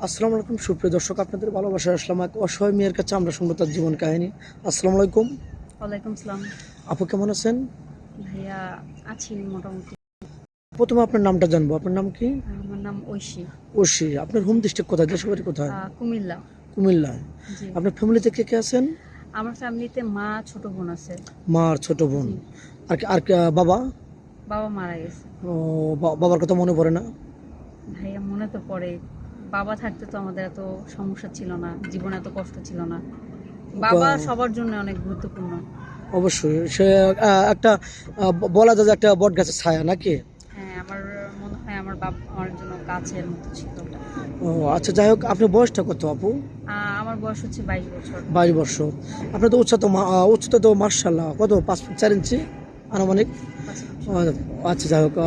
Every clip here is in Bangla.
আসসালামু আলাইকুম সুপ্রিয় দর্শক আপনাদের ভালোবাসা আসলাম এক অসহায় মেয়ের কাছে আমরা শুনব তার জীবন কাহিনী। আসসালামু আলাইকুম। ওয়ালাইকুম সালাম। আপু কেমন আছেন? ভাইয়া আছি মোটামুটি। প্রথমে আপনার নামটা জানব। আপনার নাম কি? আমার নাম ঐশী। ওশি আপনার হোম ডিস্ট্রিক্ট কোথায়? দেশের বাড়ি কোথায় কুমিল্লা। কুমিল্লা। জি। আপনার ফ্যামিলিতে কে কে আছেন? আমার ফ্যামিলিতে মা ছোট বোন আছে। মা আর ছোট বোন। আর কি- আর বাবা? বাবা মারা গেছে। ও, বাবার কথা মনে পড়ে না? ভাইয়া মনে তো পড়ে। বাবা থাকতে তো আমাদের এত সমস্যা ছিল না জীবনে এত কষ্ট ছিল না। বাবা সবার জন্য অনেক গুরুত্বপূর্ণ। অবশ্যই। সে একটা বলা যায় যে একটা বট গাছের ছায়া নাকি? হ্যাঁ আমার মনে হয় আমার বাবা আমার জন্য গাছের মতো ছিল। ও আচ্ছা যাই হোক আপনার বয়সটা কত আপু? আমার বয়স হচ্ছে বাইশ বছর। বাইশ বর্ষ আপনার তো উচ্চতা মা- আহ, উচ্চতা তো মার্শাল্লাহ কত পাঁচ ফুট চার ইঞ্চি? আনুমানিক? আচ্ছা যাই হোক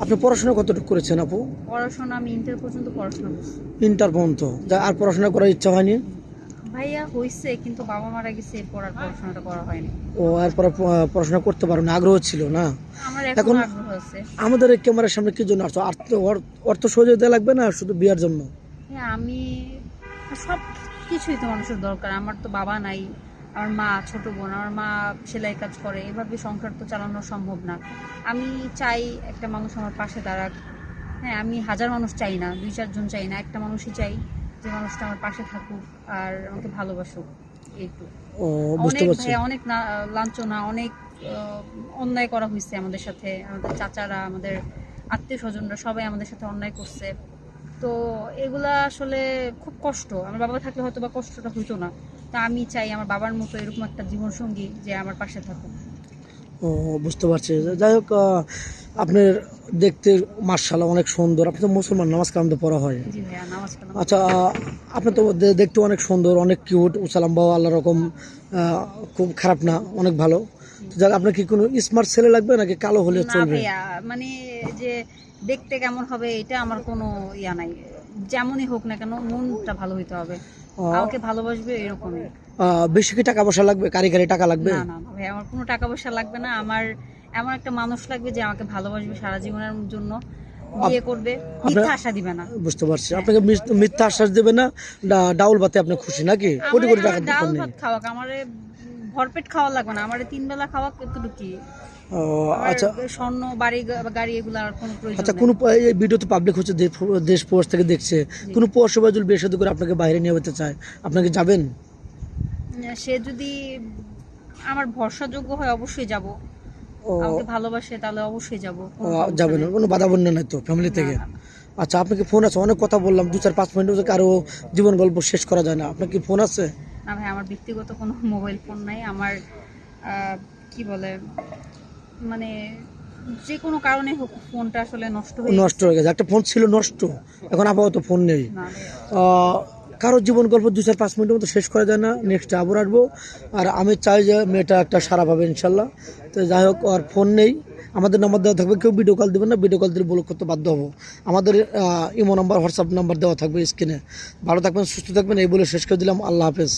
আপনি পড়াশোনা কতটুকু করেছেন আপু? পড়াশোনা আমি ইন্টার পর্যন্ত পড়াশোনা করছি। ইন্টার পর্যন্ত। যা আর পড়াশোনা করার ইচ্ছা হয়নি? ভাইয়া হয়েছে কিন্তু বাবা মারা গেছে এরপর আর পড়াশোনাটা করা হয়নি। ও এরপরে প- পড়াশোনা করতে পারো না আগ্রহ ছিল না? আমার এখন- এখন আগ্রহ আছে। আমাদের এই ক্যামেরার সামনে কি জন্য আসছো? অর্থ অর- অর্থ সহযোগিতা লাগবে না শুধু বিয়ার জন্য? হ্যাঁ আমি সব কিছুই তো মানুষের দরকার আমার তো বাবা নাই। আমার মা ছোট বোন আমার মা সেলাই কাজ করে এভাবে সংসার তো চালানো সম্ভব না। আমি চাই একটা মানুষ আমার পাশে দাঁড়াক। হ্যাঁ আমি হাজার মানুষ চাই না দুই চারজন চাই না একটা মানুষই চাই যে মানুষটা আমার পাশে থাকুক আর আমাকে ভালোবাসুক এইটু অনেক ভাইয়া অনেক লাঞ্ছনা অনেক অন্যায় করা হয়েছে আমাদের সাথে আমাদের চাচারা আমাদের আত্মীয় স্বজনরা সবাই আমাদের সাথে অন্যায় করছে। তো এগুলা আসলে খুব কষ্ট। আমার বাবা থাকলে হয়তো বা কষ্টটা হইতো না। তা আমি চাই আমার বাবার মতো এরকম একটা জীবন সঙ্গী যে আমার পাশে থাকুক। ও বুঝতে পারছি। যাই হোক আপনার দেখতে মার্শাল্লাহ অনেক সুন্দর। আপনি তো মুসলমান নামাজ কালাম তো পড়া হয়। আচ্ছা আপনি তো দেখতে অনেক সুন্দর অনেক কিউট উসালাম বাবা আল্লাহ রকম খুব খারাপ না অনেক ভালো। যাক আপনার কি কোনো স্মার্ট ছেলে লাগবে নাকি কালো হলে চলবে? মানে যে দেখতে কেমন হবে এটা আমার কোনো ইয়া নাই। যেমনই হোক না কেন মনটা ভালো হইতে হবে। কাউকে ভালোবাসবে এরকমই। বেশি কি টাকা পয়সা লাগবে? কারি কারি টাকা লাগবে? না না না ভাই আমার কোনো টাকা পয়সা লাগবে না। আমার এমন একটা মানুষ লাগবে যে আমাকে ভালোবাসবে সারা জীবনের জন্য। বিয়ে করবে মিথ্যা আশা দিবে না। বুঝতে পারছি। আপনাকে মিথ্যা আশ্বাস দেবে না ডাউল আপনি খুশি নাকি? কোটি কোটি টাকা আমার ডাল ভাত খাওয়াক আমারে ভরপেট খাওয়া লাগবে না আমারে তিন বেলা খাওয়াক এতটুকু কি আচ্ছা। স্বর্ণ বাড়ি গাড়ি এগুলো আর কোনো প্রয়োজন আচ্ছা কোনো এই ভিডিও তো পাবলিক হচ্ছে দেশ- প্রবাস থেকে দেখছে। কোনো পশু বাজুল বিয়ে করে আপনাকে বাইরে নিয়ে যেতে চায়। আপনাকে যাবেন? সে যদি আমার ভরসাযোগ্য হয় অবশ্যই যাব। আমাকে ভালোবাসে তাহলে অবশ্যই যাব। ও, যাবেন না, কোনো বাধা বন্য নাই তো ফ্যামিলি থেকে? আচ্ছা আপনাকে ফোন আছে? অনেক কথা বললাম দু চার পাঁচ মিনিট কারও জীবন গল্প শেষ করা যায় না। আপনার কি ফোন আছে? না ভাই আমার ব্যক্তিগত কোনো মোবাইল ফোন নাই। আমার কি বলে মানে যে কোনো কারণে হোক ফোনটা আসলে নষ্ট হয়ে নষ্ট হয়ে গেছে। একটা ফোন ছিল নষ্ট এখন আপাতত ফোন নেই। আহ, কারও জীবন গল্প দু চার পাঁচ মিনিটের মতো শেষ করা যায় না। নেক্সট আবার আসব। আর আমি চাই যে মেয়েটা একটা সারা পাবে ইনশাল্লাহ। তো যাই হোক আর ফোন নেই। আমাদের নাম্বার দেওয়া থাকবে। কেউ ভিডিও কল দেবেন না। ভিডিও কল দিলে ব্লক করতে বাধ্য হব। আমাদের ইমো নাম্বার হোয়াটসঅ্যাপ নাম্বার দেওয়া থাকবে স্ক্রিনে ভালো থাকবেন, সুস্থ থাকবেন। এই বলে শেষ করে দিলাম। আল্লাহ হাফেজ।